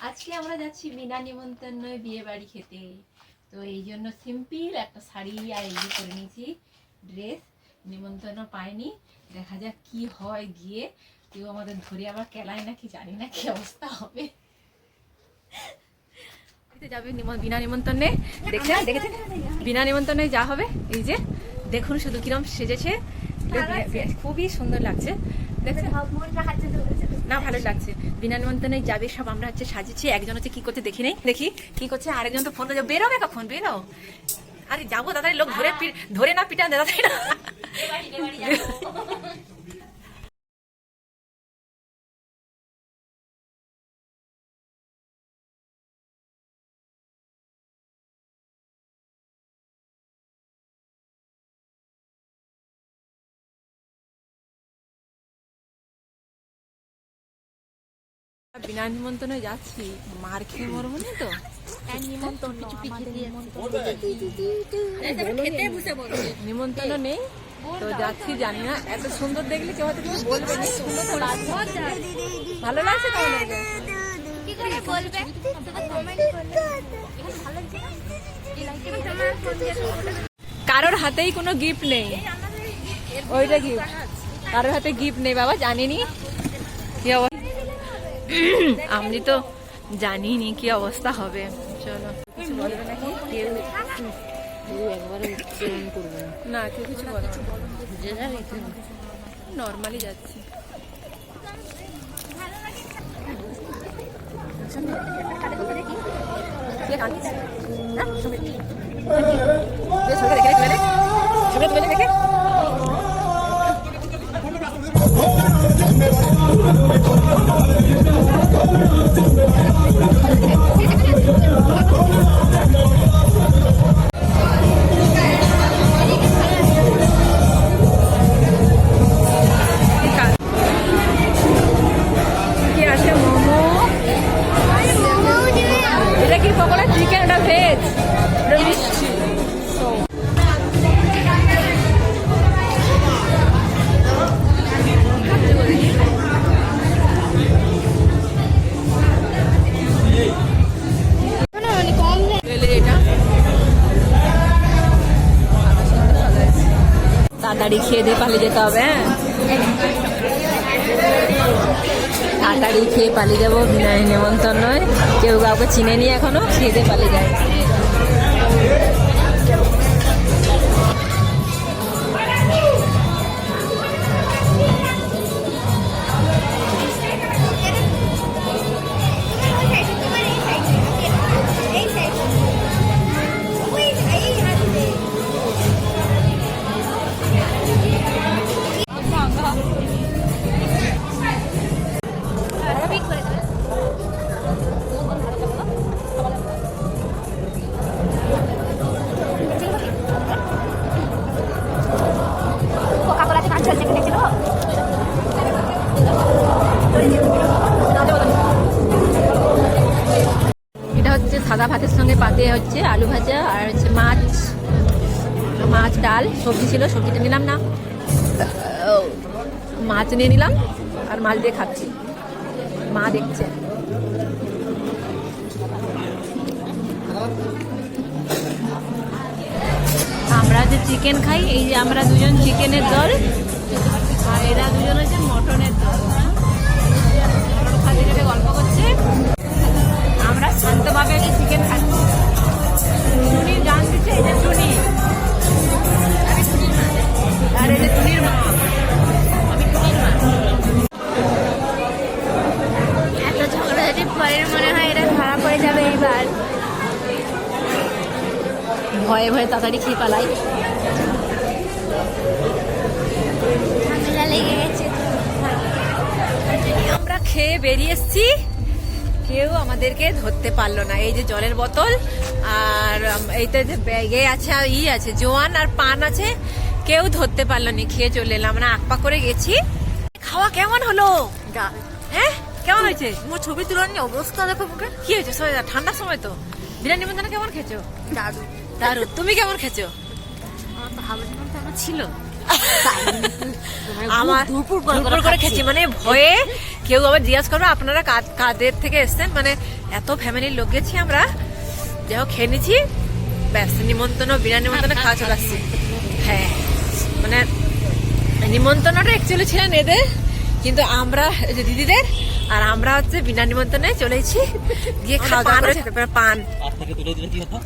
আজকে আমরা যাচ্ছি বিনা নিমন্ত্রণ বিয়ে বাড়ি খেতে। তো এই জন্য সিম্পল একটা শাড়ি আর এই যে করে নিয়েছি ড্রেস। নিমন্ত্রণ পাইনি। দেখা যাক কি হয় গিয়ে। কেউ আমাদের ধরে আবার কেলায় নাকি জানি না কি অবস্থা হবে। যাবে বিনা নিমন্ত্রণে। দেখছেন? দেখেছেন বিনা নিমন্ত্রণে যা হবে। এই যে দেখুন শুধু কিরম সেজেছে। খুবই সুন্দর লাগছে। ভালো লাগছে। বিনা নিমন্ত্রণে যাবে সব আমরা হচ্ছে সাজিয়েছি। একজন হচ্ছে কি করছে দেখি দেখি। কি করছে? আরেকজন তো ফোন বেরোবে কখন? বেরো। আরে যাব, তাড়াতাড়ি লোক ধরে ধরে না পিটান, তাড়াতাড়ি বিনা নিমন্ত্রণে যাচ্ছি মার খেয়ে মরবো না তো? নিমন্ত্রণ নেই? তো যাচ্ছি জানি না এত সুন্দর দেখলে কেউ হয়তো কিছু বলবে না। সুন্দর ভালো লাগছে কারোর হাতেই কোনো গিফট নেই। ওইটা গিফট কারোর হাতে গিফট নেই বাবা জানিনি। কি অবস্থা? আমি তো জানিনি কি অবস্থা হবে। চলো। না কেউ কিছু নর্মালি যাচ্ছি? না, দেখে Come on, come তাড়াতাড়ি খেয়ে দিয়ে পালিয়ে যেতে হবে হ্যাঁ? তাড়াতাড়ি খেয়ে পালিয়ে যাব বিনা নেমন্তন্ন নয়। কেউ কাউকে চিনে নি এখনও? খেয়ে দিয়ে পালিয়ে যায় ভাতের সঙ্গে পাতে হচ্ছে আলু ভাজা আর হচ্ছে মাছ মাছ, ডাল, সবজি ছিল, সবজিটা নিলাম না। মাছ নিয়ে নিলাম আর মাছ দিয়ে খাচ্ছি। মা দেখছে। আমরা যে চিকেন খাই, এই যে আমরা দুজন চিকেনের দল, আর এরা দুজন হচ্ছে মটনের দল। গল্প করছে। আমরা শান্তভাবে পরের মনে হয় এটা ধরা পড়ে যাবে এইবার। ভয়ে ভয়ে তাড়াতাড়ি খেয়ে পালাই। আমরা খেয়ে বেরিয়ে এসছি, কেউ আমাদেরকে ধরতে পারল না। এই যে জলের বোতল আর এইটা যে ব্যাগে আছে, আর ই আছে, জোয়ান আর পান আছে, কেউ ধরতে পারল না। খেয়ে চলে এলাম। আমরা আকপা করে গেছি। খাওয়া কেমন হলো? হ্যাঁ? কেমন হয়েছে? মোর ছবি তুলনি অবস্থা দেখো মুখে কি হয়েছে সবাই ঠান্ডার সময় তো বিরিয়ানি নিমন্ত্রণ কেমন খেয়েছো দাদু দারুণ তুমি কেমন খেয়েছো আমার তো নিমন্ত্রণ ছিল। আমার দুপুর করে খেয়েছি মানে ভয়ে কেউ আবার জিজ্ঞাসা করবে আপনারা কাদের থেকে এসছেন? মানে এত ফ্যামিলির লোক গেছি আমরা। যাই হোক খেয়ে নিছি। ব্যাস নিমন্ত্রণ বিনা নিমন্ত্রণে খাওয়া চলে আসছে। হ্যাঁ। মানে নিমন্ত্রণটা অ্যাকচুয়ালি ছিলেন এদের কিন্তু আমরা যে দিদিদের আর আমরা হচ্ছে বিনা নিমন্ত্রণে চলেছি গিয়ে খাওয়া দাওয়া করে তারপরে পান। পাশ থেকে তুলে দিলে কি হতো?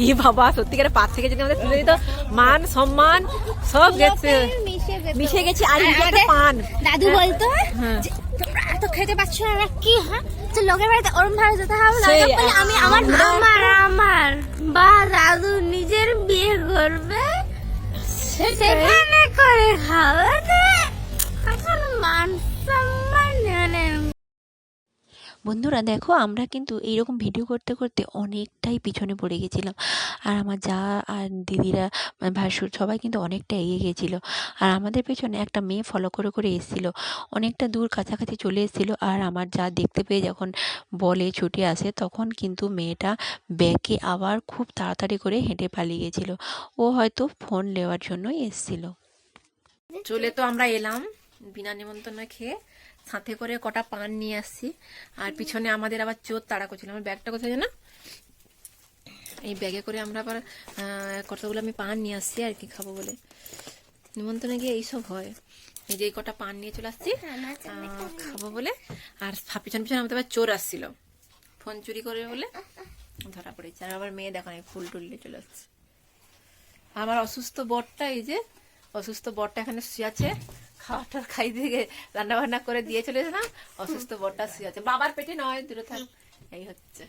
ই বাবা সত্যিকারে পাঁচ থেকে যদি আমাদের তুলে দিত মান সম্মান সব গেছে। মিশে গেছে। আর এই যে একটা আমাদের পান। দাদু বলতো হ্যাঁ। তোমরা এত খেতে পাচ্ছ না কি হ্যাঁ? তো লোকের বাড়িতে ওরম ভাবে যেতে হবে আমি আমার আমার আমার বা দাদু নিজের বিয়ে করবে। সেখানে করে খাওয়াতে এখন মান সম্মান মানে বন্ধুরা দেখো, আমরা কিন্তু এইরকম ভিডিও করতে করতে অনেকটাই পিছনে পড়ে গেছিলাম। আর আমার যা আর দিদিরা মানে ভাসুর সবাই কিন্তু অনেকটা এগিয়ে গেছিল। আর আমাদের পেছনে একটা মেয়ে ফলো করে করে এসেছিল। অনেকটা দূর কাছাকাছি চলে এসেছিল। আর আমার যা দেখতে পেয়ে যখন বলে ছুটে আসে, তখন কিন্তু মেয়েটা ব্যাকে আবার খুব তাড়াতাড়ি করে হেঁটে পালিয়ে গেছিল। ও হয়তো ফোন নেওয়ার জন্য এসেছিল। চলে তো আমরা এলাম। বিনা নিমন্ত্রণে খেয়ে সাথে করে কটা পান নিয়ে আসছি। আর পিছনে আমাদের আবার চোর তাড়া করছিল। আমার ব্যাগটা কোথায় জানো এই ব্যাগে করে আমরা আবার কতগুলো আমি পান নিয়ে আসছি আর কি খাব বলে। নিমন্ত্রণে গিয়ে এইসব হয়। এই যে এই কটা পান নিয়ে চলে আসছি খাব বলে। আর পিছন পিছনে আমাদের আবার চোর আসছিল। ফোন চুরি করে বলে ধরা পড়েছে। আর আবার মেয়ে দেখো ফুল টুল নিয়ে চলে আসছে। আমার অসুস্থ বরটা এই যে অসুস্থ বরটা এখানে শুয়ে আছে। খাওয়াটা খাই দিয়ে রান্না বান্না করে দিয়ে চলে এসেছিলাম অসুস্থ বরটা শুয়ে আছে। বাবার পেটে নয় দূরে থাক। এই হচ্ছে।